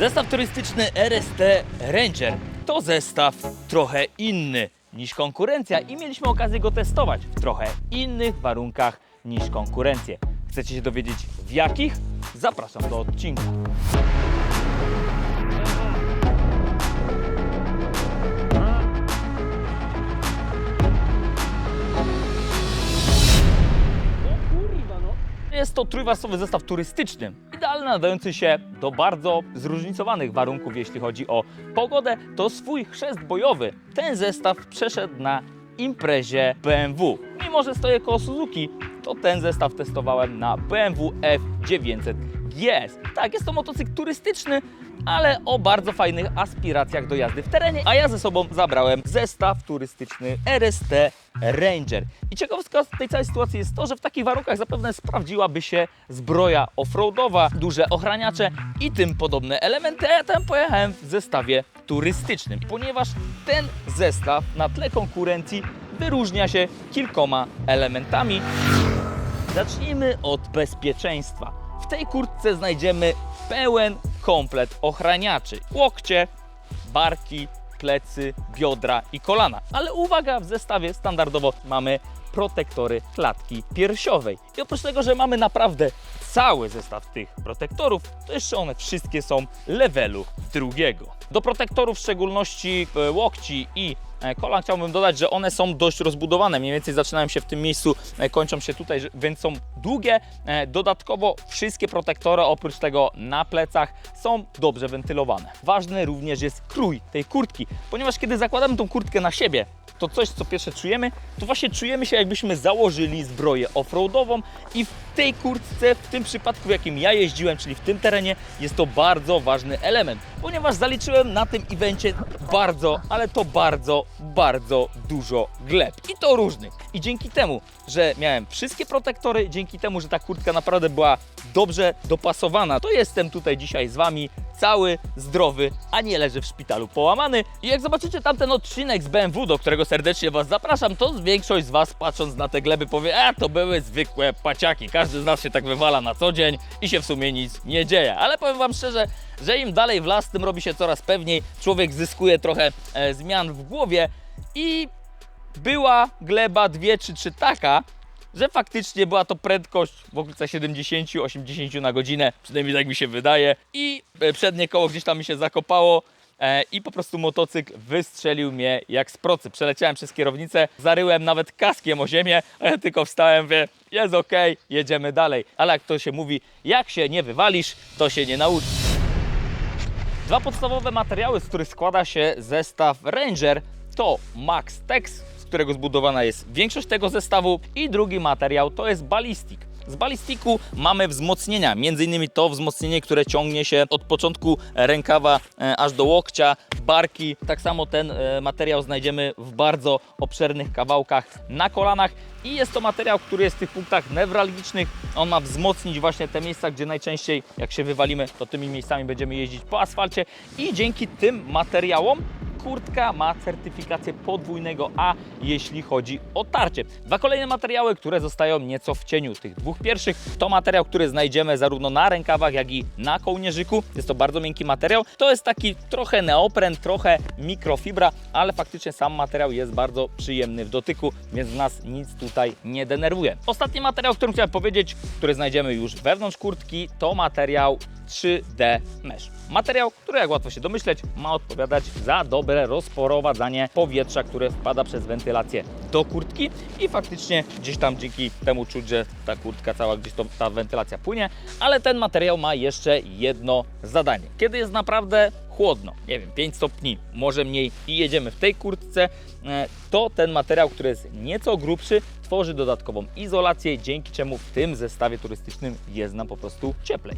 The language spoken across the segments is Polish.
Zestaw turystyczny RST Ranger to zestaw trochę inny niż konkurencja i mieliśmy okazję go testować w trochę innych warunkach niż konkurencję. Chcecie się dowiedzieć w jakich? Zapraszam do odcinka. Jest to trójwarstwowy zestaw turystyczny, idealny nadający się do bardzo zróżnicowanych warunków, jeśli chodzi o pogodę. To swój chrzest bojowy. Ten zestaw przeszedł na imprezie BMW. Mimo, że stoję koło Suzuki, to ten zestaw testowałem na BMW F900 GS. Tak, jest to motocykl turystyczny, ale o bardzo fajnych aspiracjach do jazdy w terenie, a ja ze sobą zabrałem zestaw turystyczny RST Ranger. I ciekawostka z tej całej sytuacji jest to, że w takich warunkach zapewne sprawdziłaby się zbroja offroadowa, duże ochraniacze i tym podobne elementy, a ja tam pojechałem w zestawie turystycznym, ponieważ ten zestaw na tle konkurencji wyróżnia się kilkoma elementami. Zacznijmy od bezpieczeństwa. W tej kurtce znajdziemy pełen komplet ochraniaczy. Łokcie, barki, plecy, biodra i kolana. Ale uwaga, w zestawie standardowo mamy protektory klatki piersiowej. I oprócz tego, że mamy naprawdę cały zestaw tych protektorów, to jeszcze one wszystkie są levelu drugiego. Do protektorów, w szczególności e, łokci i kolan, chciałbym dodać, że one są dość rozbudowane. Mniej więcej zaczynają się w tym miejscu, e, kończą się tutaj, więc są długie. E, Dodatkowo wszystkie protektory, oprócz tego na plecach, są dobrze wentylowane. Ważny również jest krój tej kurtki, ponieważ kiedy zakładamy tą kurtkę na siebie, to coś, co pierwsze czujemy, to właśnie czujemy się, jakbyśmy założyli zbroję offroadową i w tej kurtce, w tym przypadku, w jakim ja jeździłem, czyli w tym terenie, jest to bardzo ważny element, ponieważ zaliczyłem na tym evencie bardzo, ale to bardzo, bardzo dużo gleb i to różnych. I dzięki temu, że miałem wszystkie protektory, dzięki temu, że ta kurtka naprawdę była dobrze dopasowana, to jestem tutaj dzisiaj z Wami cały, zdrowy, a nie leży w szpitalu połamany. I jak zobaczycie tamten odcinek z BMW, do którego serdecznie Was zapraszam, to większość z Was patrząc na te gleby powie, a to były zwykłe paciaki. Każdy z nas się tak wywala na co dzień i się w sumie nic nie dzieje. Ale powiem Wam szczerze, że im dalej w las, tym robi się coraz pewniej. Człowiek zyskuje trochę e, zmian w głowie i była gleba dwie czy trzy taka, że faktycznie była to prędkość w okolicach 70-80 na godzinę, przynajmniej tak mi się wydaje. I e, przednie koło gdzieś tam mi się zakopało. e, I po prostu motocykl wystrzelił mnie jak z procy. Przeleciałem przez kierownicę, zaryłem nawet kaskiem o ziemię, a ja tylko wstałem, wie, jest okej, jedziemy dalej. Ale jak to się mówi, jak się nie wywalisz, to się nie nauczysz. Dwa podstawowe materiały, z których składa się zestaw Ranger to Max Tex, którego zbudowana jest większość tego zestawu i drugi materiał to jest Ballistic. Z balistiku mamy wzmocnienia, innymi to wzmocnienie, które ciągnie się od początku rękawa e, aż do łokcia, barki. Tak samo ten e, materiał znajdziemy w bardzo obszernych kawałkach na kolanach i jest to materiał, który jest w tych punktach newralgicznych. On ma wzmocnić właśnie te miejsca, gdzie najczęściej jak się wywalimy, to tymi miejscami będziemy jeździć po asfalcie i dzięki tym materiałom kurtka ma certyfikację podwójnego A, jeśli chodzi o tarcie. Dwa kolejne materiały, które zostają nieco w cieniu tych dwóch pierwszych, to materiał, który znajdziemy zarówno na rękawach, jak i na kołnierzyku. Jest to bardzo miękki materiał. To jest taki trochę neopren, trochę mikrofibra, ale faktycznie sam materiał jest bardzo przyjemny w dotyku, więc nas nic tutaj nie denerwuje. Ostatni materiał, o którym chciałem powiedzieć, który znajdziemy już wewnątrz kurtki, to materiał 3D Mesh. Materiał, który jak łatwo się domyśleć, ma odpowiadać za dobre rozprowadzanie powietrza, które wpada przez wentylację do kurtki i faktycznie gdzieś tam dzięki temu czuć, że ta kurtka cała gdzieś to, ta wentylacja płynie, ale ten materiał ma jeszcze jedno zadanie. Kiedy jest naprawdę chłodno, nie wiem, 5 stopni, może mniej i jedziemy w tej kurtce, e, to ten materiał, który jest nieco grubszy, tworzy dodatkową izolację, dzięki czemu w tym zestawie turystycznym jest nam po prostu cieplej.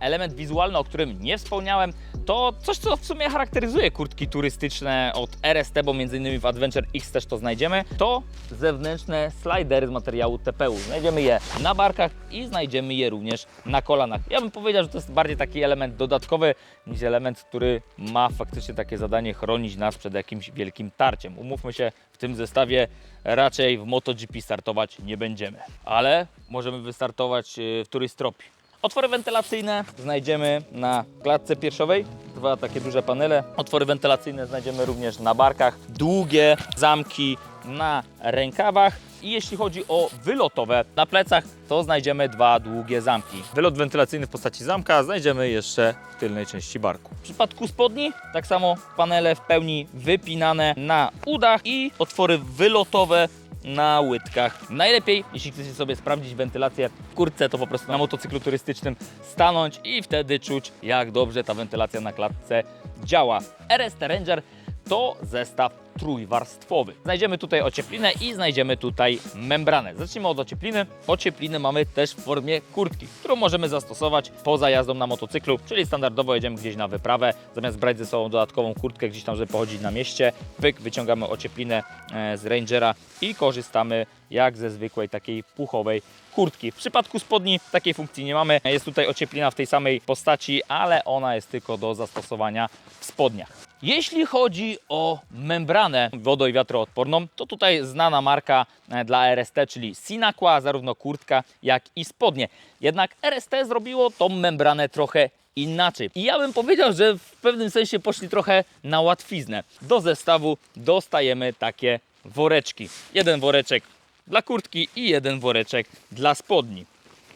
Element wizualny, o którym nie wspomniałem, to coś, co w sumie charakteryzuje kurtki turystyczne od RST, bo między innymi w Adventure X też to znajdziemy, to zewnętrzne slidery z materiału TPU. Znajdziemy je na barkach i znajdziemy je również na kolanach. Ja bym powiedział, że to jest bardziej taki element dodatkowy niż element, który ma faktycznie takie zadanie chronić nas przed jakimś wielkim tarciem. Umówmy się, w tym zestawie raczej w MotoGP startować nie będziemy, ale możemy wystartować y, w turystropii. Otwory wentylacyjne znajdziemy na klatce piersiowej, dwa takie duże panele. Otwory wentylacyjne znajdziemy również na barkach, długie zamki na rękawach. I jeśli chodzi o wylotowe na plecach, to znajdziemy dwa długie zamki. Wylot wentylacyjny w postaci zamka znajdziemy jeszcze w tylnej części barku. W przypadku spodni, tak samo panele w pełni wypinane na udach i otwory wylotowe na łydkach. Najlepiej, jeśli chcecie sobie sprawdzić wentylację w kurtce, to po prostu na motocyklu turystycznym stanąć i wtedy czuć, jak dobrze ta wentylacja na klatce działa. RST Ranger to zestaw trójwarstwowy. Znajdziemy tutaj ocieplinę i znajdziemy tutaj membranę. Zacznijmy od ociepliny. Ociepliny mamy też w formie kurtki, którą możemy zastosować poza jazdą na motocyklu, czyli standardowo jedziemy gdzieś na wyprawę, zamiast brać ze sobą dodatkową kurtkę gdzieś tam, żeby pochodzić na mieście, pyk, wyciągamy ocieplinę e, z Rangera i korzystamy jak ze zwykłej takiej puchowej kurtki. W przypadku spodni takiej funkcji nie mamy. Jest tutaj ocieplina w tej samej postaci, ale ona jest tylko do zastosowania w spodniach. Jeśli chodzi o membranę wodo- i wiatroodporną, to tutaj znana marka e, dla RST, czyli Sinaqua, zarówno kurtka, jak i spodnie. Jednak RST zrobiło tą membranę trochę inaczej. I ja bym powiedział, że w pewnym sensie poszli trochę na łatwiznę. Do zestawu dostajemy takie woreczki. Jeden woreczek dla kurtki i jeden woreczek dla spodni.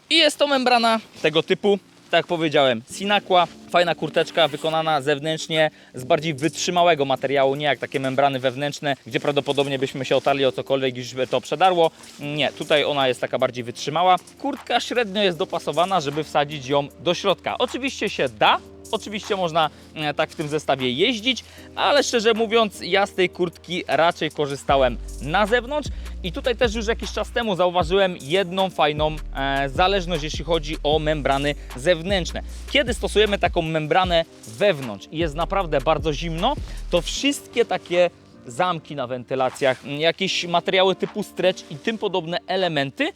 I jest to membrana tego typu, tak jak powiedziałem, Sinaqua, fajna kurteczka wykonana zewnętrznie z bardziej wytrzymałego materiału, nie jak takie membrany wewnętrzne, gdzie prawdopodobnie byśmy się otarli o cokolwiek i by to przedarło. Nie, tutaj ona jest taka bardziej wytrzymała. Kurtka średnio jest dopasowana, żeby wsadzić ją do środka. Oczywiście się da, Oczywiście można e, tak w tym zestawie jeździć, ale szczerze mówiąc, ja z tej kurtki raczej korzystałem na zewnątrz. I tutaj też już jakiś czas temu zauważyłem jedną fajną e, zależność, jeśli chodzi o membrany zewnętrzne. Kiedy stosujemy taką membranę wewnątrz i jest naprawdę bardzo zimno, to wszystkie takie zamki na wentylacjach, jakieś materiały typu stretch i tym podobne elementy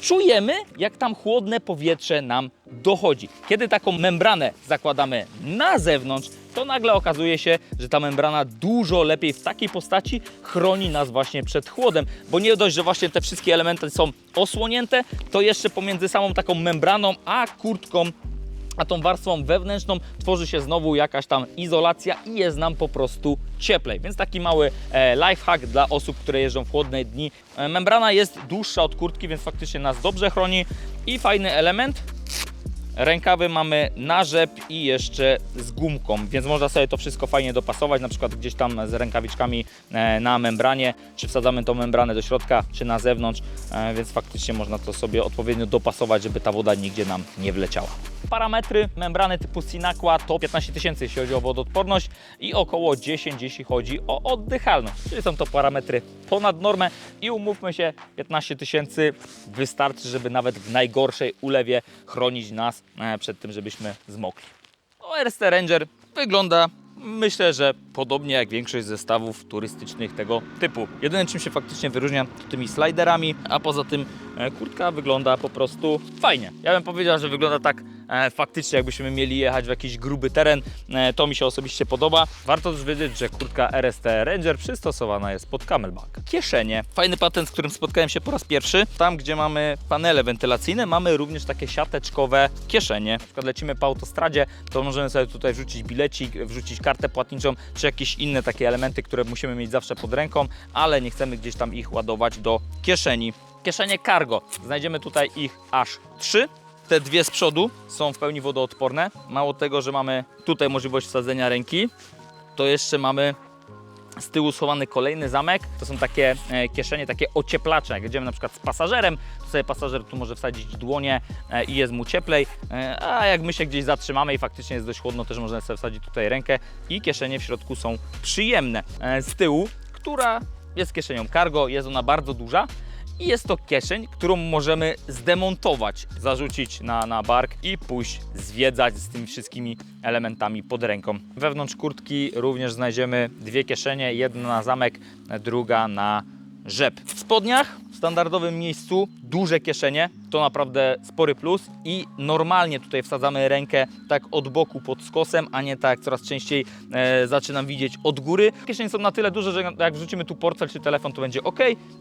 czujemy, jak tam chłodne powietrze nam dochodzi. Kiedy taką membranę zakładamy na zewnątrz, to nagle okazuje się, że ta membrana dużo lepiej w takiej postaci chroni nas właśnie przed chłodem, bo nie dość, że właśnie te wszystkie elementy są osłonięte, to jeszcze pomiędzy samą taką membraną a kurtką a tą warstwą wewnętrzną tworzy się znowu jakaś tam izolacja i jest nam po prostu cieplej. Więc taki mały e, lifehack dla osób, które jeżdżą w chłodne dni. E, membrana jest dłuższa od kurtki, więc faktycznie nas dobrze chroni. I fajny element, Rękawy mamy na rzep i jeszcze z gumką, więc można sobie to wszystko fajnie dopasować, na przykład gdzieś tam z rękawiczkami e, na membranie, czy wsadzamy tą membranę do środka, czy na zewnątrz, więc faktycznie można to sobie odpowiednio dopasować, żeby ta woda nigdzie nam nie wleciała. Parametry membrany typu Sinaqua to 15 tysięcy, jeśli chodzi o wodoodporność i około 10, jeśli chodzi o oddychalność, czyli są to parametry ponad normę i umówmy się, 15 tysięcy wystarczy, żeby nawet w najgorszej ulewie chronić nas e, przed tym, żebyśmy zmokli. ORST Ranger wygląda myślę, że podobnie jak większość zestawów turystycznych tego typu. Jedyne czym się faktycznie wyróżnia to tymi sliderami, a poza tym kurtka wygląda po prostu fajnie. Ja bym powiedział, że wygląda tak e, faktycznie jakbyśmy mieli jechać w jakiś gruby teren. E, to mi się osobiście podoba. Warto też wiedzieć, że kurtka RST Ranger przystosowana jest pod camelback. Kieszenie. Fajny patent, z którym spotkałem się po raz pierwszy. Tam, gdzie mamy panele wentylacyjne, mamy również takie siateczkowe kieszenie. Na przykład lecimy po autostradzie, to możemy sobie tutaj wrzucić bilecik, wrzucić kartę płatniczą, czy jakieś inne takie elementy, które musimy mieć zawsze pod ręką, ale nie chcemy gdzieś tam ich ładować do kieszeni. Kieszenie cargo. Znajdziemy tutaj ich aż trzy. Te dwie z przodu są w pełni wodoodporne. Mało tego, że mamy tutaj możliwość wsadzenia ręki, to jeszcze mamy z tyłu schowany kolejny zamek. To są takie e, kieszenie, takie ocieplacze. Jak jedziemy na przykład z pasażerem, to sobie pasażer tu może wsadzić dłonie e, i jest mu cieplej. E, a jak my się gdzieś zatrzymamy i faktycznie jest dość chłodno, też można sobie wsadzić tutaj rękę i kieszenie w środku są przyjemne. Z tyłu, która jest kieszenią cargo, jest ona bardzo duża. I jest to kieszeń, którą możemy zdemontować, zarzucić na, na bark i pójść zwiedzać z tymi wszystkimi elementami pod ręką. Wewnątrz kurtki również znajdziemy dwie kieszenie, jedna na zamek, druga na rzep. W spodniach w standardowym miejscu duże kieszenie, to naprawdę spory plus i normalnie tutaj wsadzamy rękę tak od boku pod skosem, a nie tak coraz częściej e, zaczynam widzieć od góry. Kieszenie są na tyle duże, że jak wrzucimy tu portfel czy telefon, to będzie ok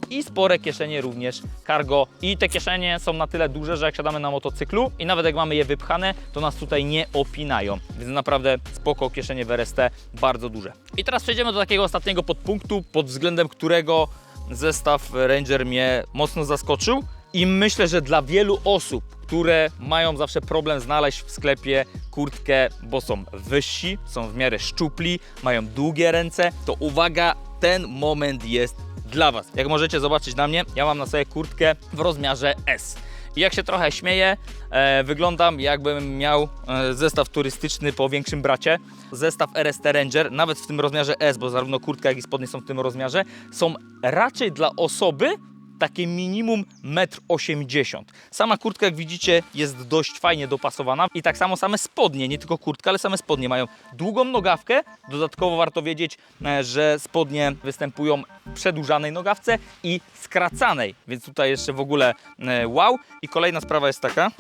i spore kieszenie również cargo i te kieszenie są na tyle duże, że jak siadamy na motocyklu i nawet jak mamy je wypchane, to nas tutaj nie opinają, więc naprawdę spoko kieszenie w RST, bardzo duże. I teraz przejdziemy do takiego ostatniego podpunktu, pod względem którego zestaw Ranger mnie mocno zaskoczył i myślę, że dla wielu osób, które mają zawsze problem znaleźć w sklepie kurtkę, bo są wyżsi, są w miarę szczupli, mają długie ręce, to uwaga, ten moment jest dla Was. Jak możecie zobaczyć na mnie, ja mam na sobie kurtkę w rozmiarze S. I jak się trochę śmieję, e, wyglądam jakbym miał e, zestaw turystyczny po większym bracie. Zestaw RST Ranger, nawet w tym rozmiarze S, bo zarówno kurtka, jak i spodnie są w tym rozmiarze, są raczej dla osoby takie minimum 1,80 m. Sama kurtka, jak widzicie, jest dość fajnie dopasowana i tak samo same spodnie, nie tylko kurtka, ale same spodnie mają długą nogawkę. Dodatkowo warto wiedzieć, e, że spodnie występują w przedłużanej nogawce i skracanej, więc tutaj jeszcze w ogóle e, wow. I kolejna sprawa jest taka,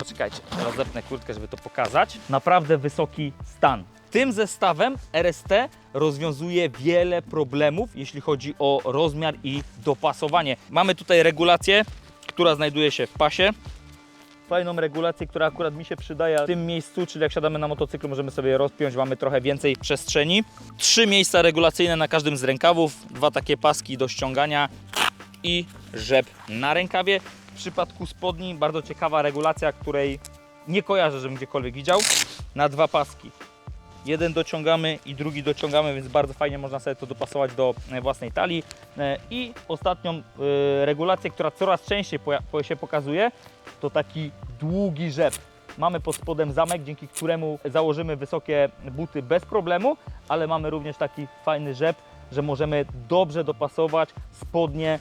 Poczekajcie, teraz zepnę kurtkę, żeby to pokazać. Naprawdę wysoki stan. Tym zestawem RST rozwiązuje wiele problemów, jeśli chodzi o rozmiar i dopasowanie. Mamy tutaj regulację, która znajduje się w pasie. Fajną regulację, która akurat mi się przydaje w tym miejscu, czyli jak siadamy na motocyklu, możemy sobie rozpiąć, mamy trochę więcej przestrzeni. Trzy miejsca regulacyjne na każdym z rękawów, dwa takie paski do ściągania i rzep na rękawie. W przypadku spodni bardzo ciekawa regulacja, której nie kojarzę, żebym gdziekolwiek widział. Na dwa paski. Jeden dociągamy i drugi dociągamy, więc bardzo fajnie można sobie to dopasować do e, własnej talii. E, I ostatnią e, regulację, która coraz częściej się pokazuje, to taki długi rzep. Mamy pod spodem zamek, dzięki któremu założymy wysokie buty bez problemu, ale mamy również taki fajny rzep, że możemy dobrze dopasować spodnie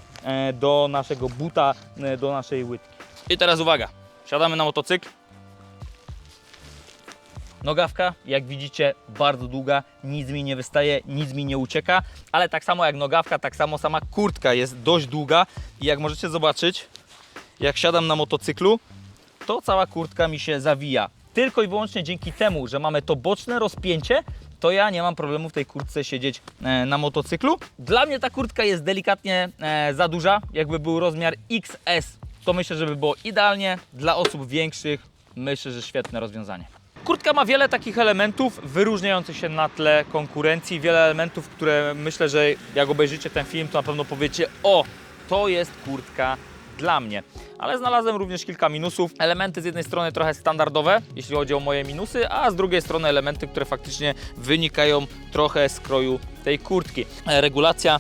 do naszego buta, do naszej łydki. I teraz uwaga, siadamy na motocykl. Nogawka, jak widzicie, bardzo długa, nic mi nie wystaje, nic mi nie ucieka, ale tak samo jak nogawka, tak samo sama kurtka jest dość długa i jak możecie zobaczyć, jak siadam na motocyklu, to cała kurtka mi się zawija. Tylko i wyłącznie dzięki temu, że mamy to boczne rozpięcie, to ja nie mam problemu w tej kurtce siedzieć e, na motocyklu. Dla mnie ta kurtka jest delikatnie e, za duża. Jakby był rozmiar XS, to myślę, że by było idealnie. Dla osób większych myślę, że świetne rozwiązanie. Kurtka ma wiele takich elementów wyróżniających się na tle konkurencji, wiele elementów, które myślę, że jak obejrzycie ten film, to na pewno powiecie: O, to jest kurtka dla mnie. Ale znalazłem również kilka minusów. Elementy z jednej strony trochę standardowe, jeśli chodzi o moje minusy, a z drugiej strony elementy, które faktycznie wynikają trochę z kroju tej kurtki. E, Regulacja.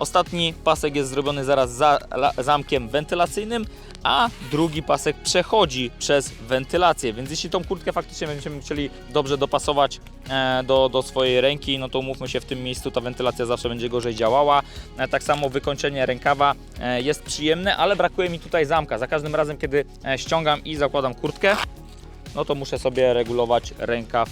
Ostatni pasek jest zrobiony zaraz za zamkiem wentylacyjnym, a drugi pasek przechodzi przez wentylację. Więc jeśli tą kurtkę faktycznie będziemy chcieli dobrze dopasować e, do, do swojej ręki, no to umówmy się, w tym miejscu ta wentylacja zawsze będzie gorzej działała. E, tak samo wykończenie rękawa e, jest przyjemne, ale brakuje mi tutaj zamka. Za każdym razem, kiedy ściągam i zakładam kurtkę, no to muszę sobie regulować rękaw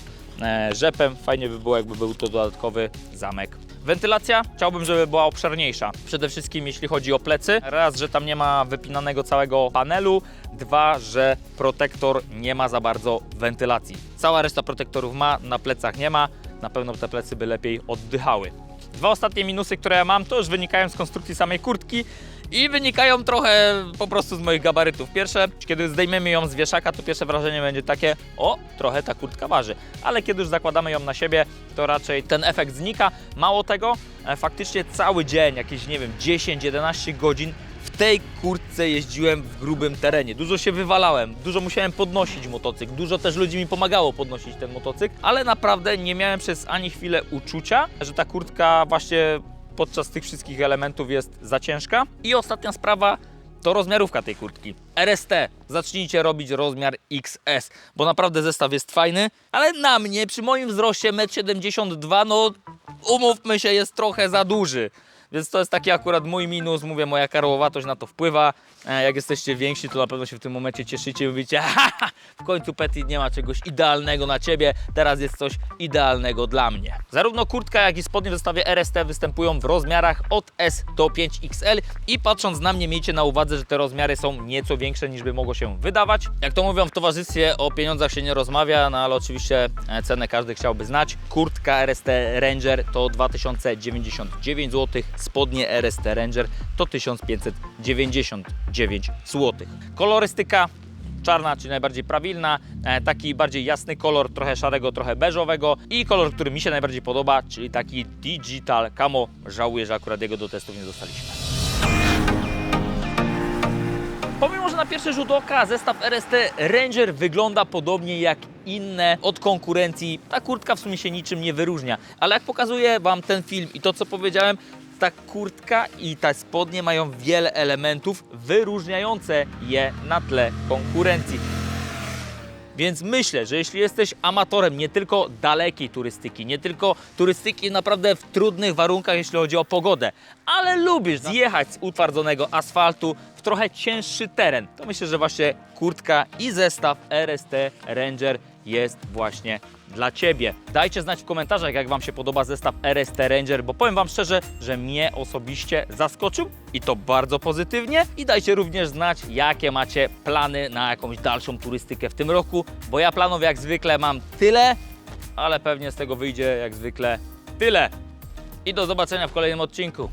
rzepem. Fajnie by było, jakby był to dodatkowy zamek. Wentylacja chciałbym, żeby była obszerniejsza. Przede wszystkim jeśli chodzi o plecy. Raz, że tam nie ma wypinanego całego panelu. Dwa, że protektor nie ma za bardzo wentylacji. Cała reszta protektorów ma, na plecach nie ma. Na pewno te plecy by lepiej oddychały. Dwa ostatnie minusy, które ja mam, to już wynikają z konstrukcji samej kurtki i wynikają trochę po prostu z moich gabarytów. Pierwsze, kiedy zdejmiemy ją z wieszaka, to pierwsze wrażenie będzie takie, o, trochę ta kurtka waży. Ale kiedy już zakładamy ją na siebie, to raczej ten efekt znika. Mało tego, e, faktycznie cały dzień, jakieś, nie wiem, 10-11 godzin w tej kurtce jeździłem w grubym terenie. Dużo się wywalałem, dużo musiałem podnosić motocykl, dużo też ludzi mi pomagało podnosić ten motocykl, ale naprawdę nie miałem przez ani chwilę uczucia, że ta kurtka właśnie podczas tych wszystkich elementów jest za ciężka. I ostatnia sprawa to rozmiarówka tej kurtki. RST, zacznijcie robić rozmiar XS, bo naprawdę zestaw jest fajny, ale na mnie przy moim wzroście 1,72 m, no umówmy się, jest trochę za duży. Więc to jest taki akurat mój minus, mówię, moja karłowatość na to wpływa. E, Jak jesteście więksi, to na pewno się w tym momencie cieszycie i mówicie, haha, w końcu Petit nie ma czegoś idealnego na Ciebie, teraz jest coś idealnego dla mnie. Zarówno kurtka, jak i spodnie w zestawie RST występują w rozmiarach od S do 5XL i patrząc na mnie miejcie na uwadze, że te rozmiary są nieco większe niż by mogło się wydawać. Jak to mówią w towarzystwie, o pieniądzach się nie rozmawia, no ale oczywiście e, cenę każdy chciałby znać. Kurtka RST Ranger to 2099 zł, spodnie RST Ranger to 1599 zł. Kolorystyka czarna, czyli najbardziej prawilna, e, taki bardziej jasny kolor, trochę szarego, trochę beżowego i kolor, który mi się najbardziej podoba, czyli taki digital camo. Żałuję, że akurat jego do testów nie dostaliśmy. Pomimo, że na pierwszy rzut oka zestaw RST Ranger wygląda podobnie jak inne od konkurencji, ta kurtka w sumie się niczym nie wyróżnia. Ale jak pokazuje Wam ten film i to, co powiedziałem, ta kurtka i te spodnie mają wiele elementów wyróżniające je na tle konkurencji. Więc myślę, że jeśli jesteś amatorem nie tylko dalekiej turystyki, nie tylko turystyki naprawdę w trudnych warunkach, jeśli chodzi o pogodę, ale lubisz zjechać z utwardzonego asfaltu w trochę cięższy teren, to myślę, że właśnie kurtka i zestaw RST Ranger jest właśnie dla Ciebie. Dajcie znać w komentarzach, jak Wam się podoba zestaw RST Ranger, bo powiem Wam szczerze, że mnie osobiście zaskoczył i to bardzo pozytywnie. I dajcie również znać, jakie macie plany na jakąś dalszą turystykę w tym roku, bo ja planów jak zwykle mam tyle, ale pewnie z tego wyjdzie jak zwykle tyle. I do zobaczenia w kolejnym odcinku.